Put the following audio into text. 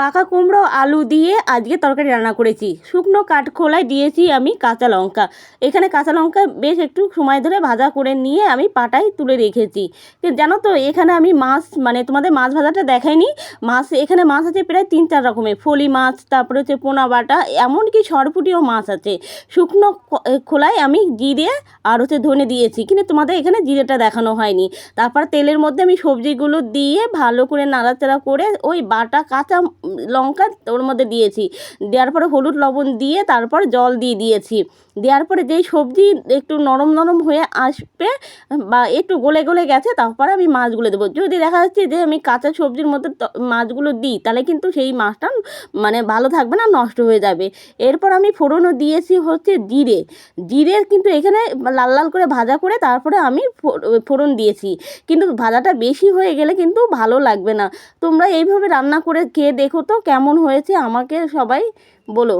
পাকা কুমড়ো, আলু দিয়ে আজকে তরকারি রান্না করেছি। শুকনো কাঠখোলায় দিয়েছি আমি কাঁচা লঙ্কা। এখানে কাঁচা লঙ্কা বেশ একটু সময় ধরে ভাজা করে নিয়ে আমি পাটায় তুলে রেখেছি। জানো তো, এখানে আমি মাছ মানে তোমাদের মাছ ভাজাটা দেখাইনি। মাছ, এখানে মাছ আছে প্রায় তিন, চার রকমের। ফলি মাছ, তারপরে হচ্ছে পোনা বাটা, এমনকি সরপুটিও মাছ আছে। শুকনো খোলায় আমি জিরে আর হচ্ছে ধনে দিয়েছি। কিন্তু তোমাদের এখানে জিরেটা দেখানো হয়নি। তারপর তেলের মধ্যে আমি সবজিগুলো দিয়ে ভালো করে নাড়াচাড়া করে ওই বাটা, কাঁচা লঙ্কা ওর মধ্যে দিয়েছি। দেওয়ার পরে হলুদ লবণ দিয়ে তারপর জল দিয়ে দিয়েছি। দেওয়ার পরে যেই সবজি একটু নরম নরম হয়ে আসবে, বা একটু গলে গলে গেছে, তারপরে আমি মাছগুলো দেবো। যদি দেখা যাচ্ছে যে আমি কাঁচা সবজির মধ্যে মাছগুলো দিই, তাহলে কিন্তু সেই মাছটা মানে ভালো থাকবে না, নষ্ট হয়ে যাবে। এরপর আমি ফোড়নও দিয়েছি হচ্ছে জিরে। জিরে কিন্তু এখানে লাল লাল করে ভাজা করে তারপরে আমি ফোড়ন দিয়েছি। কিন্তু ভাজাটা বেশি হয়ে গেলে কিন্তু ভালো লাগবে না। তোমরা এইভাবে রান্না করে খেয়ে দেখো তো, কেমন হয়েছে আমাকে সবাই বলো।